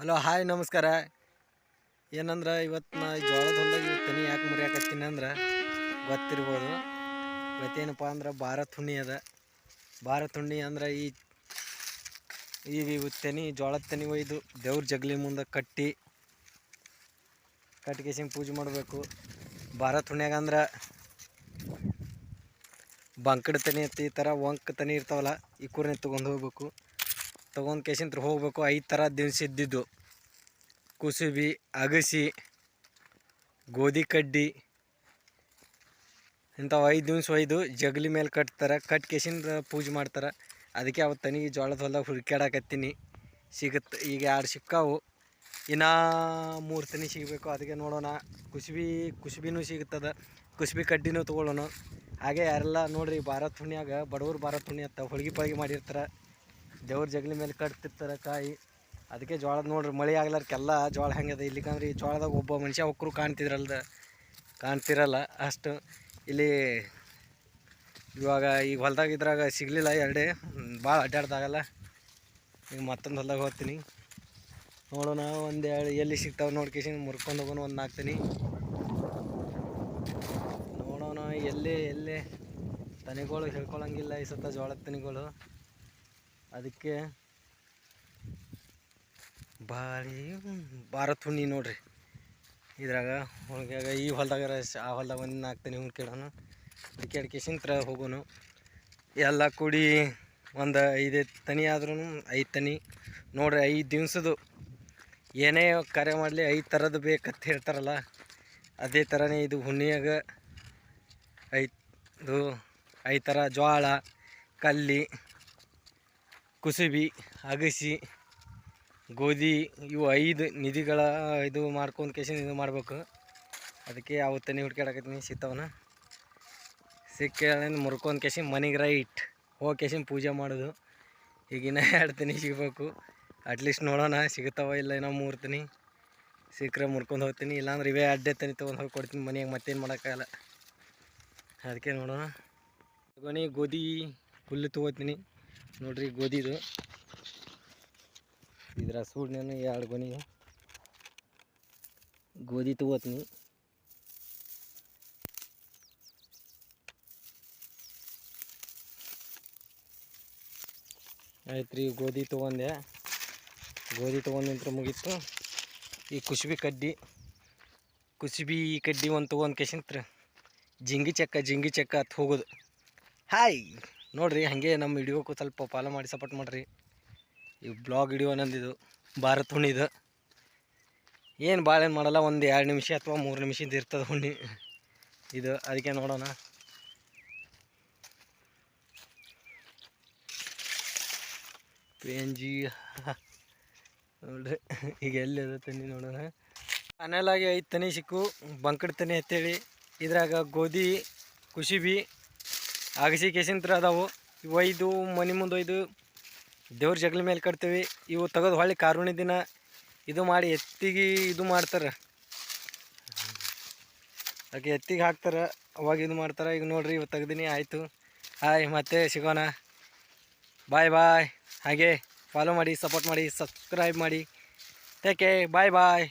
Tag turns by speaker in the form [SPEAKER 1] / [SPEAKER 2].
[SPEAKER 1] Hello, hi, ನಮಸ್ಕಾರ. ಏನಂದ್ರೆ, ಇವತ್ತು ನಾ ಜೋಳದ ಹೊಲ್ದಾಗ ತನಿ ಯಾಕೆ ಮುರಿಯಾಕತ್ತೀನಿ ಅಂದ್ರೆ, ಗೊತ್ತಿರ್ಬೋದು. ಇವತ್ತೇನಪ್ಪ ಅಂದ್ರೆ, ಭಾರತ್ ಹುಣ್ಣಿ ಅದ. ಭಾರತ್ ಹುಣ್ಣಿ ಅಂದ್ರೆ ಈ ಈಗ ಇವತ್ತು ತೆನಿ, ಜೋಳದ ತೆನಿ ಒಯ್ದು ದೇವ್ರ ಜಗಲಿ ಮುಂದೆ ಕಟ್ಟಿ ಕಟ್ಕೇಸಿಂಗ್ ಪೂಜೆ ಮಾಡಬೇಕು. ಭಾರತ್ ಹುಣ್ಯಾಗ ಅಂದ್ರೆ, ಬಂಕಡ್ ತನಿ ಅಂತ ಈ ಥರ ಒಂಕ ತನಿ ಇರ್ತಾವಲ್ಲ, ಈ ಕೂರ್ನೆ ತೊಗೊಂಡು ಹೋಗ್ಬೇಕು. ತೊಗೊಂಡು ಕೇಸಿಂತ್ರ ಹೋಗಬೇಕು. ಐದು ಥರ ದಿನಸಿ ಇದ್ದಿದ್ದು. ಕುಸುಬಿ, ಅಗಸಿ, ಗೋಧಿ ಕಡ್ಡಿ. ಇಂಥವು ಐದು ದಿವ್ಸ ಒಯ್ದು ಜಗಲಿ ಮೇಲೆ ಕಟ್ತಾರೆ. ಕಟ್ ಕೇಸಿಂದ ಪೂಜೆ ಮಾಡ್ತಾರೆ. ಅದಕ್ಕೆ ಅವತ್ತು ತನಿಗೆ ಜೋಳದ ಹೊಲ್ದಾಗ ಹುಡುಕ್ಯಾಡಕತ್ತೀನಿ ಸಿಗುತ್ತೆ ಈಗ ಎರಡು ಸಿಕ್ಕಾವು, ಇನ್ನೂ ಮೂರು ತನಿ ಸಿಗಬೇಕು. ಅದಕ್ಕೆ ನೋಡೋಣ. ಕುಸುಬಿ, ಕುಸುಬಿನೂ ಸಿಗುತ್ತದೆ ಕುಸುಬಿ ಕಡ್ಡಿನೂ ತೊಗೊಳ್ಳೋಣ. ಹಾಗೆ ಯಾರೆಲ್ಲ ನೋಡಿರಿ, ಭಾರತ್ ಹುಣ್ಯಾಗ ಬಡವರು ಭಾರತ್ ಹುಣ್ಣಿ ಅಂತ ಹೋಳಿಗೆ ಪಳಗಿ ಮಾಡಿರ್ತಾರೆ. ದೇವ್ರ ಜಗಲಿ ಮೇಲೆ ಕಟ್ತಿರ್ತಾರೆ ಕಾಯಿ. ಅದಕ್ಕೆ ಜೋಳದ ನೋಡ್ರಿ, ಮಳೆ ಆಗ್ಲಾರ್ಕೆಲ್ಲ ಜೋಳ ಹೆಂಗದ ಇಲ್ಲಿಕಂದ್ರೆ ಈ ಜೋಳದಾಗ ಒಬ್ಬ ಮನುಷ್ಯ ಒಕ್ಕರು ಕಾಣ್ತಿದ್ರಲ್ದ? ಕಾಣ್ತಿರಲ್ಲ ಅಷ್ಟು. ಇಲ್ಲಿ ಇವಾಗ ಈಗ ಹೊಲ್ದಾಗ ಇದ್ರಾಗ ಸಿಗಲಿಲ್ಲ ಎರಡೇ. ಭಾಳ ಅಡ್ಡಾಡ್ದಾಗಲ್ಲ ಈಗ ಮತ್ತೊಂದು ಹೊಲ್ದಾಗ ಹೋಗ್ತೀನಿ. ನೋಡೋಣ ಒಂದು ಎರಡು ಎಲ್ಲಿ ಸಿಗ್ತಾವೆ ನೋಡ್ಕೇಸಿ ಮುರ್ಕೊಂಡು ಹೋಗೋಣ ಒಂದು ಹಾಕ್ತೀನಿ ನೋಡೋಣ, ಎಲ್ಲೇ ಎಲ್ಲೇ? ತನಿಗಳು ಹೇಳ್ಕೊಳಂಗಿಲ್ಲ ಈ ಸತ ಜೋಳದ ತನಿಗಳು. ಅದಕ್ಕೆ ಭಾರಿ ಭಾರತ್ ಹುಣ್ಣಿ ನೋಡ್ರಿ. ಇದ್ರಾಗ ಹೋಗ್ಯಾಗ ಈ ಹೊಲ್ದಾಗ ಆ ಹೊಲ್ದಾಗ ಒಂದು ನಾಲ್ಕು ಅದಕ್ಕೆ ಅಡಿಕೆ ಸಿಂತ್ರ ಹೋಗೋಣ ಎಲ್ಲ ಕೂಡಿ ಒಂದು ಐದೈದು ತನಿ ಆದ್ರೂ ಐದು ತನಿ. ನೋಡ್ರಿ ಐದು ದಿವ್ಸದ್ದು ಏನೇ ಕರೆ ಮಾಡಲಿ ಐದು ಥರದ್ದು ಬೇಕಂತ ಹೇಳ್ತಾರಲ್ಲ, ಅದೇ ಥರನೇ ಇದು ಹುಣ್ಣಿಯಾಗ ಐದು ಐದು ಥರ ಜೋಳ ಕಲ್ಲಿ ಕುಸುಬಿ, ಅಗಸಿ, ಗೋಧಿ ಇವು ಐದು ನಿಧಿಗಳ, ಇದು ಮಾಡ್ಕೊಂಡು ಕೇಸಿನ ಇದು ಮಾಡಬೇಕು. ಅದಕ್ಕೆ ಅವತ್ತನೇ ಹುಡ್ಕಾಡಕತ್ತೀನಿ ಸಿಗ್ತಾವನ ಸಿಕ್ಕ ಮುರ್ಕೊಂಡು ಕೇಸಿನ ಮನೆಗೆ ರೈಟ್ ಹೋಗಿ ಕೇಸಿನ ಪೂಜೆ ಮಾಡೋದು. ಈಗಿನ ಎರಡು ತನಿ ಸಿಗಬೇಕು. ಅಟ್ಲೀಸ್ಟ್ ನೋಡೋಣ, ಸಿಗುತ್ತಾವ ಇಲ್ಲ ಏನೋ ಮೂರು ತನಿ ಸಿಕ್ಕರೆ ಮುರ್ಕೊಂಡು ಹೋಗ್ತೀನಿ. ಇಲ್ಲಾಂದ್ರೆ ಇವೇ ಅಡ್ಡೆ ತನಿ ತೊಗೊಂಡು ಹೋಗಿ ಕೊಡ್ತೀನಿ ಮನೆಯಾಗ ಮತ್ತೇನು ಮಾಡೋಕ್ಕಾಗಲ್ಲ. ಅದಕ್ಕೆ ನೋಡೋಣ. ಗೊನಿ ಗೋಧಿ, ಹುಲ್ಲು ತೊಗೋತೀನಿ. ನೋಡ್ರಿ ಗೋಧಿದು. ಇದರ ಸೂಡ್ನೇನು ಎರಡು ಗೊನಿ ಗೋಧಿ ತಗೋತೀನಿ. ಆಯ್ತು ರೀ ಗೋಧಿ ತೊಗೊಂಡೆ. ಗೋಧಿ ತೊಗೊಂಡಿಂತ್ರ ಮುಗೀತು. ಈ ಕುಸುಬಿ ಕಡ್ಡಿ. ಕುಸುಬಿ ಕಡ್ಡಿ ಒಂದು ತೊಗೊಂಡು ಕೆಸಿಂತ್ರ. ಜಿಂಗಿ ಚಕ್ಕ ಜಿಂಗಿ ಚಕ್ಕ ಹತ್ತು ಹೋಗೋದು. ಹಾಯ್! ನೋಡ್ರಿ, ಹಾಗೆ ನಮ್ಮ ವಿಡಿಯೋಕ್ಕೂ ಸ್ವಲ್ಪ ಫಾಲೋ ಮಾಡಿ ಸಪೋರ್ಟ್ ಮಾಡಿರಿ. ಈ ಬ್ಲಾಗ್ ವಿಡಿಯೋ ಅನ್ನೋದಿದು, ಭಾರತ್ ಹುಣ್ಣಿದು ಏನು ಭಾಳ ಏನು ಮಾಡಲ್ಲ, ಒಂದು ಎರಡು ನಿಮಿಷ ಅಥವಾ ಮೂರು ನಿಮಿಷದ ಇರ್ತದೆ ಹುಣ್ಣಿ. ಇದು, ಅದಕ್ಕೆ ನೋಡೋಣ. ಪೇಂಜಿ ನೋಡ್ರಿ, ಈಗ ಎಲ್ಲಿ ಅದ ತನಿ ನೋಡೋಣ. ಅನಲಾಗಿ ಐದು ತನಿ ಸಿಕ್ಕು, ಬಂಕಡ್ ತನಿ ಅಂತೇಳಿ ಇದ್ರಾಗ ಗೋಧಿ, ಕುಸುಬಿ ಅಗಸಿ ಕೇಸಿಂತ್ರ ಅದಾವು ಒಯ್ದು ಮನೆ ಮುಂದೆ ಒಯ್ದು ದೇವ್ರ ಜಗಲಿ ಮೇಲೆ ಕಟ್ತೀವಿ. ಇವು ತೆಗೆದು ಹೊಳ್ಳಿ ಕಾರುಣಿ ದಿನ ಇದು ಮಾಡಿ ಎತ್ತಿಗೆ ಇದು ಮಾಡ್ತಾರೆ. ಅದಕ್ಕೆ ಎತ್ತಿಗೆ ಹಾಕ್ತಾರೆ, ಅವಾಗ ಇದು ಮಾಡ್ತಾರೆ. ಈಗ ನೋಡ್ರಿ, ಇವು ತೆಗ್ದೀನಿ, ಆಯಿತು. ಹಾಯ್, ಮತ್ತೆ ಸಿಗೋಣ. ಬಾಯ್ ಬಾಯ್. ಹಾಗೆ ಫಾಲೋ ಮಾಡಿ ಸಪೋರ್ಟ್ ಮಾಡಿ ಸಬ್ಸ್ಕ್ರೈಬ್ ಮಾಡಿ. ಟೇಕೆ ಬಾಯ್ ಬಾಯ್